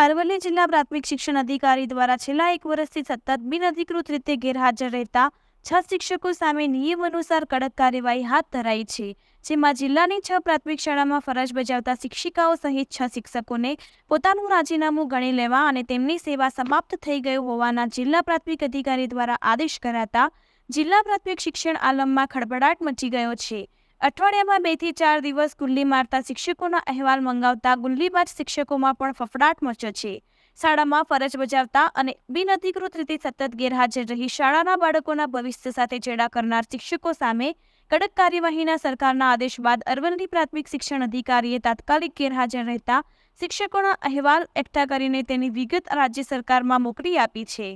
અરવલ્લી જિલ્લા પ્રાથમિક શિક્ષણ અધિકારી દ્વારા છેલ્લા એક વર્ષથી સતત બિનઅધિકૃત રીતે ગેરહાજર રહેતા છ શિક્ષકો સામે નિયમ અનુસાર કડક કાર્યવાહી હાથ ધરાઈ છે, જેમાં જિલ્લાની છ પ્રાથમિક શાળામાં ફરજ બજાવતા શિક્ષિકાઓ સહિત છ શિક્ષકોને પોતાનું રાજીનામું ગણી લેવા અને તેમની સેવા સમાપ્ત થઈ ગયું હોવાના જિલ્લા પ્રાથમિક અધિકારી દ્વારા આદેશ કરાતા જિલ્લા પ્રાથમિક શિક્ષણ આલમમાં ખળભળાટ મચી ગયો છે. અઠવાડિયામાં બેથી ચાર દિવસ ગુલ્લી મારતા શિક્ષકોના અહેવાલ મંગાવતા ગુલ્લીબાજ શિક્ષકોમાં પણ ફફડાટ મચ્યો છે. શાળામાં ફરજ બજાવતા અને બિનઅધિકૃત રીતે સતત ગેરહાજર રહી શાળાના બાળકોના ભવિષ્ય સાથે ચેડા કરનાર શિક્ષકો સામે કડક કાર્યવાહીના સરકારના આદેશ બાદ અરવલ્લી પ્રાથમિક શિક્ષણ અધિકારીએ તાત્કાલિક ગેરહાજર રહેતા શિક્ષકોના અહેવાલ એકઠા કરીને તેની વિગત રાજ્ય સરકારમાં મોકલી આપી છે.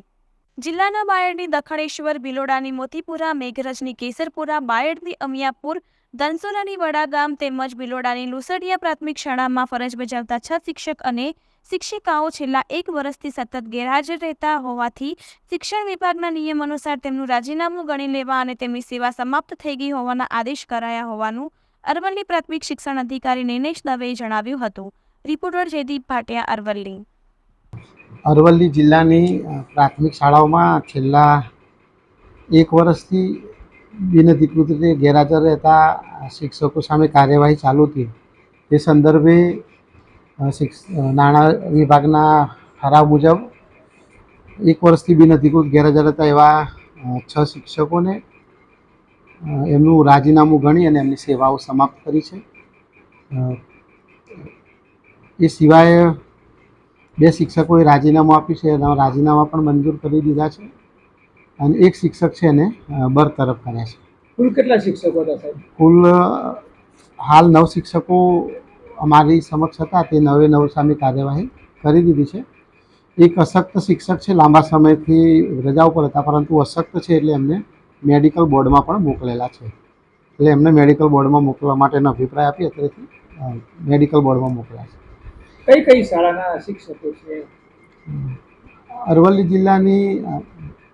જિલ્લાના બાયડની દખણેશ્વર બિલોડાની મોતીપુરા, મેઘરજની કેસરપુરા, બાયડની અમિયાપુર ધનસોલાની વડાગામ તેમજ બિલોડાની લુસડિયા પ્રાથમિક શાળામાં ફરજ બજાવતા છ શિક્ષક અને શિક્ષિકાઓ છેલ્લા એક વર્ષથી સતત ગેરહાજર રહેતા હોવાથી શિક્ષણ વિભાગના નિયમ અનુસાર તેમનું રાજીનામું ગણી લેવા અને તેમની સેવા સમાપ્ત થઈ ગઈ હોવાના આદેશ કરાયા હોવાનું અરવલ્લી પ્રાથમિક શિક્ષણ અધિકારી નિનેશ દવેએ જણાવ્યું હતું. રિપોર્ટર જયદીપ ભાટિયા, અરવલ્લી. અરવલ્લી જિલ્લાની પ્રાથમિક શાળાઓમાં છેલ્લા એક વર્ષથી બિનઅધિકૃત રીતે ગેરહાજર રહેતા શિક્ષકો સામે કાર્યવાહી ચાલુ હતી. તે સંદર્ભે નાણાં વિભાગના ઠરાવ મુજબ એક વર્ષથી બિનઅધિકૃત ગેરહાજર હતા એવા છ શિક્ષકોને એમનું રાજીનામું ગણી અને એમની સેવાઓ સમાપ્ત કરી છે. એ સિવાય બે શિક્ષકોએ રાજીનામું આપ્યું છે. એના રાજીનામા પણ મંજૂર કરી દીધા છે. અને એક શિક્ષક છે એને બરતરફ કર્યા છે. કુલ કેટલા શિક્ષકો હતા સાહેબ? કુલ હાલ નવ શિક્ષકો અમારી સમક્ષ હતા તે નવે નવ સામે કાર્યવાહી કરી દીધી છે. એક અશક્ત શિક્ષક છે લાંબા સમયથી રજા ઉપર હતા પરંતુ અશક્ત છે એટલે એમને મેડિકલ બોર્ડમાં પણ મોકલેલા છે. એટલે એમને મેડિકલ બોર્ડમાં મોકલવા માટેનો અભિપ્રાય આપી અત્યારેથી મેડિકલ બોર્ડમાં મોકલ્યા છે. કઈ કઈ શાળાના શિક્ષકો છે? અરવલ્લી જિલ્લાની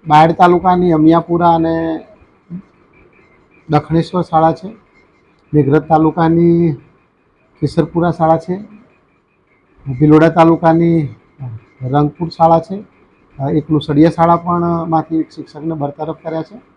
બાયડ તાલુકાની અમિયાપુરા અને દક્ષિણેશ્વર શાળા છે. મેઘરજ તાલુકાની કેસરપુરા શાળા છે. ભિલોડા તાલુકાની રંગપુર શાળા છે. એકલું સળિયા શાળા પણ માંથી એક શિક્ષકને બરતરફ કર્યા છે.